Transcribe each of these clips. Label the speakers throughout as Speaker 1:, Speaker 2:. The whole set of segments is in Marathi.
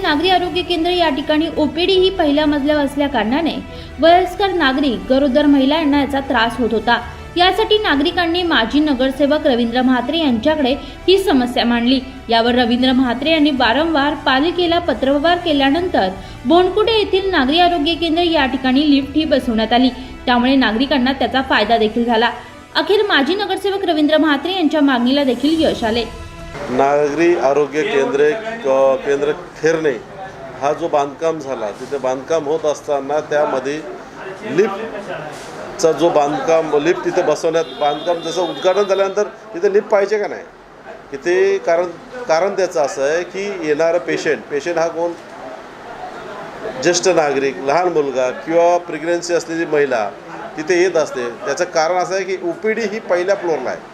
Speaker 1: येथील नागरी आरोग्य केंद्र या ठिकाणी ओपीडी ही पहिल्या मजल्यावर असल्या कारणाने वयस्कर नागरिक गरोदर महिला यांना याचा त्रास होत होता. यासाठी नागरिकांनी माजी नगरसेवक रवींद्र म्हात्रे यांच्याकडे ही समस्या मांडली. यावर रवींद्र म्हात्रे यांनी वारंवार पालिकेला पत्रव्यवहार केल्यानंतर बोनकुडे येथील नागरी आरोग्य केंद्र या ठिकाणी लिफ्ट ही बसवण्यात आली. त्यामुळे नागरिकांना त्याचा फायदा देखील झाला. अखेर माजी नगरसेवक रवींद्र म्हात्रे यांच्या मागणीला देखील यश आले.
Speaker 2: नागरी आरोग्य केंद्रे क- केंद्र खेरणे हा जो बांधकाम झाला तिथे बांधकाम होत असताना त्यामध्ये लिफ्टचा जो बांधकाम लिफ्ट तिथे बसवण्यात बांधकाम जसं उद्घाटन झाल्यानंतर तिथे लिफ्ट पाहिजे का नाही? तिथे कारण कारण त्याचं असं आहे की येणारा पेशंट पेशंट हा कोण? ज्येष्ठ नागरिक लहान मुलगा किंवा प्रेग्नन्सी असलेली महिला तिथे येत असते. त्याचं कारण असं आहे की ओ पी डी ही पहिल्या फ्लोअरला आहे.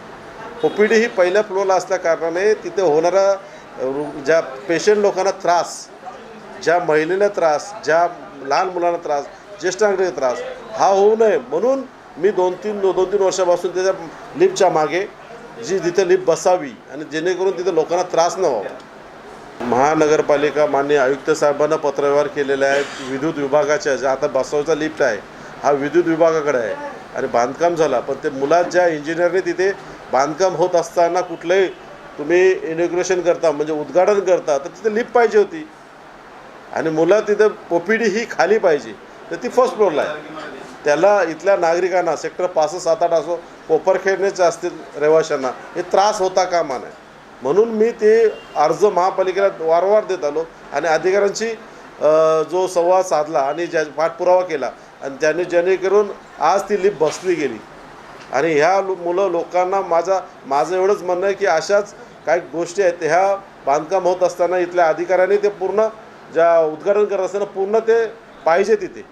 Speaker 2: ओ पी डी ही पहिल्या फ्लोअरला असल्या कारणाने तिथे होणारा ज्या पेशंट लोकांना त्रास ज्या महिलेला त्रास ज्या लहान मुलांना त्रास ज्येष्ठ नागरिक त्रास हा होऊ नये. म्हणून मी दोन तीन दोन तीन वर्षापासून त्याच्या लिफ्टच्या मागे जी तिथे लिफ्ट बसावी आणि जेणेकरून तिथे लोकांना त्रास न व्हावा. महानगरपालिका मान्य आयुक्त साहेबांना पत्रव्यवहार केलेला आहे. विद्युत विभागाच्या ज्या आता बसवायचा लिफ्ट आहे हा विद्युत विभागाकडे आहे. आणि बांधकाम झाला पण ते मुलात ज्या इंजिनियरने तिथे बांधकाम होत असताना कुठलंही तुम्ही इनॉग्रेशन करता म्हणजे उद्घाटन करता तर तिथे लिफ्ट पाहिजे होती. आणि मुलं तिथं ओपीडी ही खाली पाहिजे. तर ती फर्स्ट फ्लोअरला आहे. त्याला इथल्या नागरिकांना सेक्टर पासष्ट सात आठ असो कोपरखेडण्याचे असतील रहिवाशांना हे त्रास होता कामा नये. म्हणून मी ते अर्ज महापालिकेला वारंवार देत आलो आणि अधिकाऱ्यांशी जो संवाद साधला आणि ज्या पाठपुरावा केला आणि त्याने जेणेकरून आज ती लिफ्ट बसली गेली. आणि ह्या लो- मुलं लोकांना माझा माझं एवढंच म्हणणं आहे की अशाच काही गोष्टी आहेत. ह्या बांधकाम होत असताना इथल्या अधिकाऱ्यांनी ते पूर्ण ज्या उद्घाटन करत असताना पूर्ण ते पाहिजे तिथे.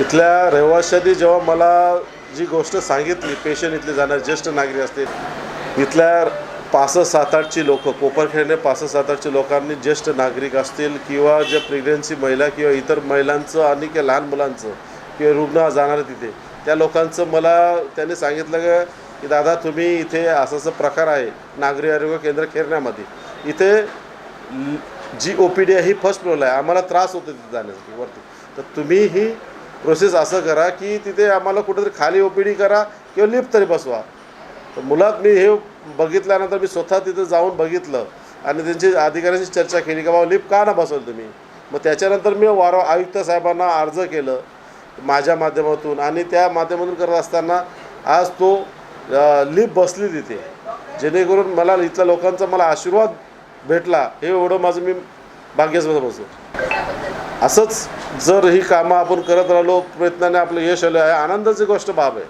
Speaker 2: इथल्या रहिवाशांनी जेव्हा मला जी गोष्ट सांगितली पेशंट इथले जाणार ज्येष्ठ नागरिक असतील इथल्या पासष्ट सात आठची लोकं कोपरखेडने पासष्ट सात आठची लोकांनी ज्येष्ठ नागरिक असतील किंवा ज्या प्रेग्नन्सी महिला किंवा इतर महिलांचं आणि किंवा लहान मुलांचं किंवा रुग्ण जाणार तिथे त्या लोकांचं मला त्यांनी सांगितलं का की दादा तुम्ही इथे असं असं प्रकार आहे नागरी आरोग्य केंद्र खेरण्यामध्ये. इथे जी ओ पी डी आहे ही फर्स्ट फ्लोअरला आहे. आम्हाला त्रास होतो तिथे जाण्यासाठी वरती. तर तुम्ही ही प्रोसेस असं करा की तिथे आम्हाला कुठेतरी खाली ओ पी डी करा किंवा लिफ्ट तरी बसवा. तर मुलात मी हे बघितल्यानंतर मी स्वतः तिथं जाऊन बघितलं आणि त्यांची अधिकाऱ्यांशी चर्चा केली की बाबा लिफ्ट का ना बसवलं तुम्ही? मग त्याच्यानंतर मी वार आयुक्त साहेबांना अर्ज केलं. माझ्या माध्यमातून आणि त्या माध्यमातून करत असताना आज तो लिप बसली तिथे जेणेकरून मला इथल्या लोकांचा मला आशीर्वाद भेटला हे एवढं माझं मी भाग्यस्मत बसतो असंच जर ही कामं आपण करत राहिलो प्रयत्नाने आपलं यश आलं आहे आनंदाची गोष्ट बाब आहे.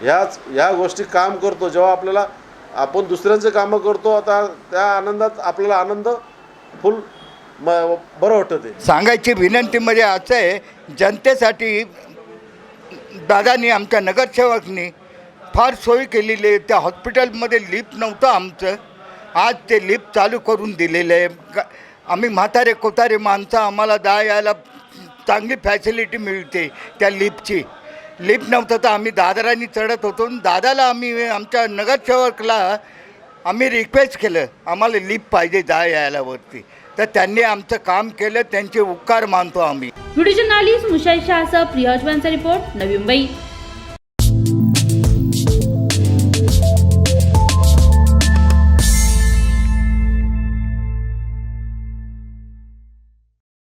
Speaker 2: ह्याच ह्या गोष्टी काम करतो जेव्हा आपल्याला आपण दुसऱ्यांचे कामं करतो आता त्या आनंदात आपल्याला आनंद फुल म बरं वाटतं ते.
Speaker 3: सांगायची विनंती म्हणजे असं आहे जनतेसाठी दादानी आमच्या नगरसेवकनी फार सोय केलेली आहे. त्या हॉस्पिटलमध्ये लिफ्ट नव्हतं आमचं. आज ते लिफ्ट चालू करून दिलेलं आहे. ग- आम्ही म्हातारे कोतारे माणसं आम्हाला जा यायला चांगली फॅसिलिटी मिळते त्या लिफ्टची. लिफ्ट नव्हतं तर आम्ही दादरांनी चढत होतो आणि दादाला आम्ही आमच्या नगरसेवकला आम्ही रिक्वेस्ट केलं आम्हाला लिफ्ट पाहिजे जा यायला वरती. तर त्यांनी आमचं काम केलं त्यांचे उपकार मानतो आम्ही.
Speaker 1: व्हिडिओ जर्नालिस्ट मुशाई शहासह प्रिया रिपोर्ट नवी मुंबई.